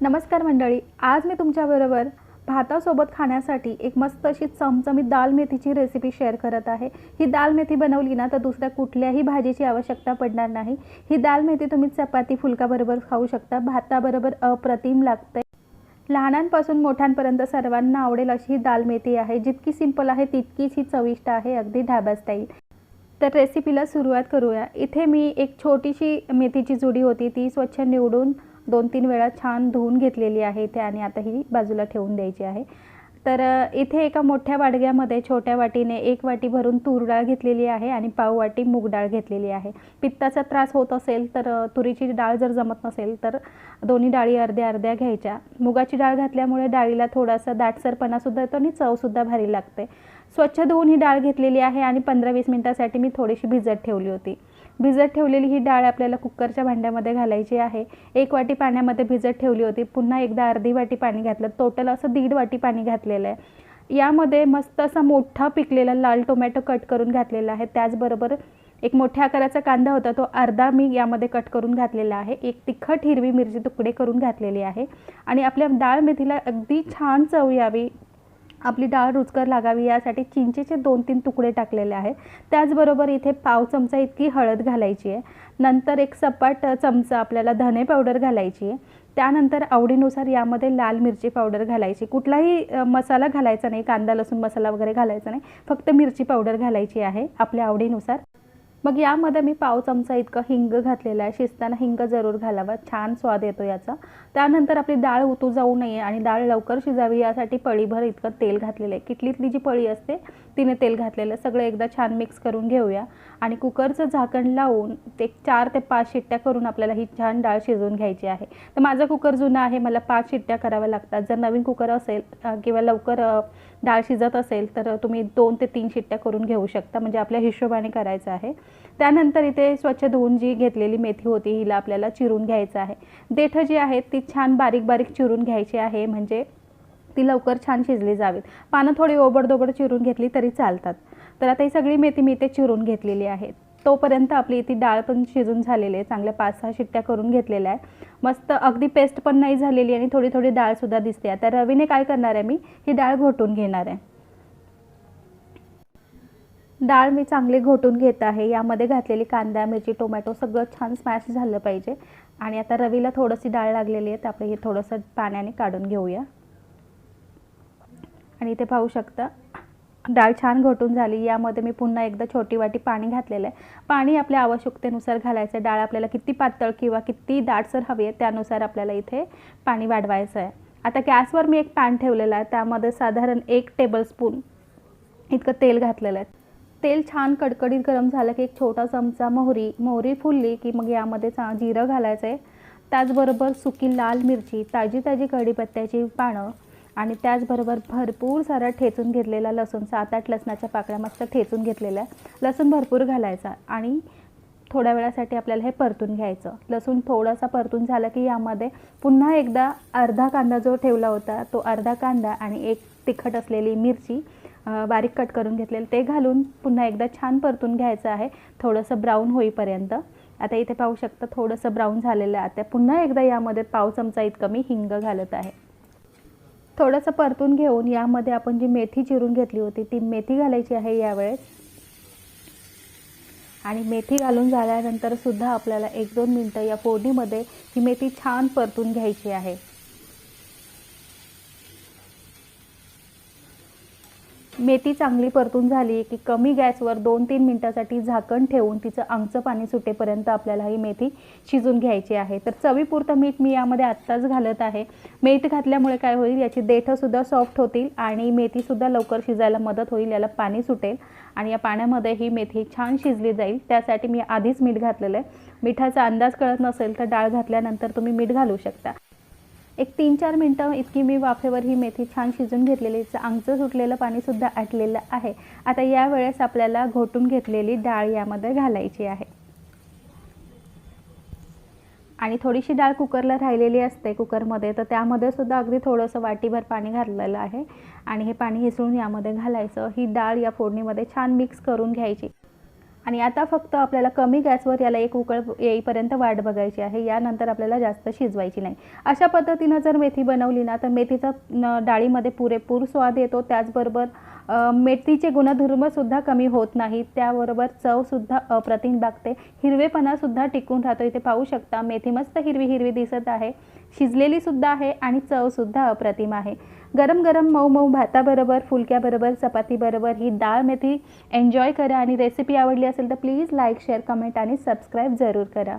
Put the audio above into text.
नमस्कार मंडळी आज मी तुमच्याबरोबर भातासोबत खाण्यासाठी एक मस्त अशी चमचमीत दाल मेथीची रेसिपी शेअर करत आहे. ही दाल मेथी बनवली ना तर दुसऱ्या कुठल्याही भाजीची आवश्यकता पडणार नाही. ही दाल मेथी तुम्ही चपाती फुलकाबरोबर खाऊ शकता. भाताबरोबर अप्रतिम लागते. लहानांपासून मोठ्यांपर्यंत सर्वांना आवडेल अशी ही दाल मेथी आहे. जितकी सिंपल आहे तितकीच ही चविष्ट आहे. अगदी ढाबा स्टाईल तर रेसिपीला सुरुवात करूया. इथे मी एक छोटीशी मेथीची जुडी होती. ती स्वच्छ निवडून दोन तीन वेळा छान धुवून घेतलेली आहे इथे आणि आता ही बाजूला ठेवून द्यायची आहे. तर इथे एका मोठ्या वाडग्यामध्ये छोट्या वाटीने एक वाटी भरून तूर डाळ घेतलेली आहे आणि पाव वाटी मूग डाळ घेतलेली आहे. पित्ताचा त्रास होत असेल तर तुरीची डाळ जर जमत नसेल तर दोन्ही डाळी अर्ध्या अर्ध्या घ्यायच्या. मुगाची डाळ घातल्यामुळे डाळीला थोडासा दाटसरपणासुद्धा येतो आणि चवसुद्धा भारी लागते. स्वच्छ धुवून ही डाळ घेतलेली आहे आणि पंधरा वीस मिनटासाठी मी थोडीशी भिजत ठेवली होती. भिजत ठेवलेली ही डाळ आपल्याला कुकरच्या भांड्यामध्ये घालायची आहे. एक वाटी पाण्यामध्ये भिजत ठेवली होती. पुन्हा एकदा अर्धी वाटी पाणी घातलं. टोटल असं दीड वाटी पाणी घातलेलं आहे. यामध्ये मस्त असा मोठा पिकलेला लाल टोमॅटो कट करून घातलेला आहे. त्याचबरोबर एक मोठ्या आकाराचा कांदा होता. तो अर्धा मी यामध्ये कट करून घातलेला आहे. एक तिखट हिरवी मिरची तुकडे करून घातलेली आहे. आणि आपल्या डाळ मेथीला अगदी छान चव यावी. आपली डाळ रुचकर लागावी यासाठी चिंचेचे दोन तीन तुकडे टाकलेले आहेत. त्याचबरोबर इथे पाव चमचा इतकी हळद घालायची आहे. नंतर एक सपाट चमचा आपल्याला धने पावडर घालायची आहे. त्यानंतर आवडीनुसार यामध्ये लाल मिरची पावडर घालायची. कुठलाही मसाला घालायचा नाही. कांदा लसूण मसाला वगैरे घालायचा नाही. फक्त मिरची पावडर घालायची आहे. आपल्या आवडीनुसार मग यामध्ये मी पाव चमचा इतकं हिंग घातलेलं आहे. शिजताना हिंग जरूर घालावा. छान स्वाद येतो याचा. त्यानंतर आपली डाळ उतू जाऊ नये आणि डाळ लवकर शिजावी यासाठी पळीभर इतकं तेल घातलेलं आहे. किटलीतली जी पळी असते तिने तेल घातलेलं आहे. सगळं एकदा छान मिक्स करून घेऊया. आणि कुकरचं झाकण लावून ते चार ते पाच शिट्ट्या करून आपल्याला ही छान डाळ शिजवून घ्यायची आहे. तर माझा कुकर जुना आहे. मला पाच शिट्ट्या कराव्या लागतात. जर नवीन कुकर असेल किंवा लवकर डाळ शिजत असेल तर तुम्ही दोन ते तीन शिट्ट्या करून घेऊ शकता. म्हणजे आपल्या हिशोबाने करायचं आहे. त्यानंतर इथे स्वच्छ धुवून जी घेतलेली मेथी होती हिला आपल्याला चिरून घ्यायचं आहे. देठं जी आहेत ती छान बारीक बारीक चिरून घ्यायची आहे म्हणजे ती लवकर छान शिजली जावीत. पानं थोडी ओबडदोबड चिरून घेतली तरी चालतात. तर आता ही सगळी मेथी मी इथे चिरून घेतलेली आहे. तोपर्यंत आपली इथे डाळ पण शिजून झालेली आहे चांगल्या पाच सहा शिट्ट्या करून घेतलेल्या आहे. मस्त अगदी पेस्ट पण नाही झालेली आणि थोडी थोडी डाळसुद्धा दिसते आता रवीने काय करणार आहे मी? ही डाळ घोटून घेणार आहे. डाळ मी चांगली घोटून घेत आहे. यामध्ये घातलेली कांदा मिरची टोमॅटो सगळं छान स्मॅश झालं पाहिजे. आणि आता रवीला थोडीशी डाळ लागलेली आहे तर आपण हे थोडंसं पाण्याने काढून घेऊया. आणि इथे पाहू शकता डाळ छान घोटून झाली. यामध्ये मी पुन्हा एकदा छोटी वाटी पाणी घातलेलं आहे. पाणी आपल्या आवश्यकतेनुसार घालायचं आहे. डाळ आपल्याला किती पातळ किंवा किती दाटसर हवी आहे त्यानुसार आपल्याला इथे पाणी वाढवायचं आहे. आता गॅसवर मी एक पॅन ठेवलेला आहे. त्यामध्ये साधारण एक टेबलस्पून इतकं तेल घातलेलं आहे. तेल छान कडकडीत गरम झालं की एक छोटा चमचा मोहरी मोहरी फुलली की मग यामध्ये चा जिरं घालायचं आहे त्याचबरोबर सुकी लाल मिरची ताजी ताजी कढीपत्त्याची पानं आणि त्याचबरोबर भरपूर सारा ठेचून घेतलेला लसूण सात आठ लसणाच्या पाकळ्या मस्त ठेचून घेतलेल्या लसूण भरपूर घालायचा आणि थोड्या वेळासाठी आपल्याला हे परतून घ्यायचं. लसूण थोडासा परतून झाला की यामध्ये पुन्हा एकदा अर्धा कांदा जो ठेवला होता तो अर्धा कांदा आणि एक तिखट असलेली मिरची बारीक कट करून घेतलेलं ते घालून पुन्हा एकदा छान परतून घ्यायचं आहे. थोडंसं ब्राऊन होईपर्यंत. आता इथे पाहू शकता थोडंसं ब्राऊन झालेलं आहे. आता पुन्हा एकदा यामध्ये पाव चमचा इतकं मी हिंग घालत आहे. थोडंसं परतून घेऊन यामध्ये आपण जी मेथी चिरून घेतली होती ती मेथी घालायची आहे यावेळेस. आणि मेथी घालून झाल्यानंतरसुद्धा आपल्याला एक दोन मिनटं या फोडणीमध्ये ही मेथी छान परतून घ्यायची आहे. मेथी चांगली परतून झाली की कमी गॅसवर दोन तीन मिनटासाठी झाकण ठेवून तिचं आंगचं पाणी सुटेपर्यंत आपल्याला ही मेथी शिजून घ्यायची आहे. तर चवीपुरतं मीठ मी यामध्ये आत्ताच घालत आहे. मीठ घातल्यामुळे काय होईल याची देठंसुद्धा सॉफ्ट होतील आणि मेथीसुद्धा लवकर शिजायला मदत होईल याला पाणी सुटेल आणि या पाण्यामध्ये ही मेथी छान शिजली जाईल. त्यासाठी मी आधीच मीठ घातलेलं आहे. मिठाचा अंदाज कळत नसेल तर डाळ घातल्यानंतर तुम्ही मीठ घालू शकता. एक तीन चार मिनटं इतकी मी वाफेवर ही मेथी छान शिजून घेतलेली आंगचं सुटलेलं पाणीसुद्धा आटलेलं आहे. आता यावेळेस आपल्याला घोटून घेतलेली डाळ यामध्ये घालायची आहे. आणि थोडीशी डाळ कुकरला राहिलेली असते कुकरमध्ये तर त्यामध्ये सुद्धा अगदी थोडंसं वाटीभर पाणी घातलेलं आहे. आणि हे पाणी हिसळून यामध्ये घालायचं. ही डाळ या फोडणीमध्ये छान मिक्स करून घ्यायची. आणि आता फक्त आपल्याला कमी गॅसवर याला एक उकळ येईपर्यंत वाट बघायची आहे. यानंतर आपल्याला जास्त शिजवायची नाही. अशा पद्धतीनं जर मेथी बनवली ना तर मेथीचा डाळीमध्ये पुरेपूर स्वाद येतो. त्याचबरोबर मेथीचे गुणधर्मसुद्धा कमी होत नाहीत. त्याबरोबर चवसुद्धा अप्रतिम लागते. हिरवेपणासुद्धा टिकून राहतो. इथे पाहू शकता मेथी मस्त हिरवी हिरवी दिसत आहे. शिजलेलीसुद्धा आहे आणि चवसुद्धा अप्रतिम आहे. गरम गरम मऊ मऊ भाताबरोबर फुलक्याबरोबर चपातीबरोबर ही डाळ मेथी एन्जॉय करा. आणि रेसिपी आवडली असेल तर प्लीज लाईक शेअर कमेंट आणि सबस्क्राईब जरूर करा.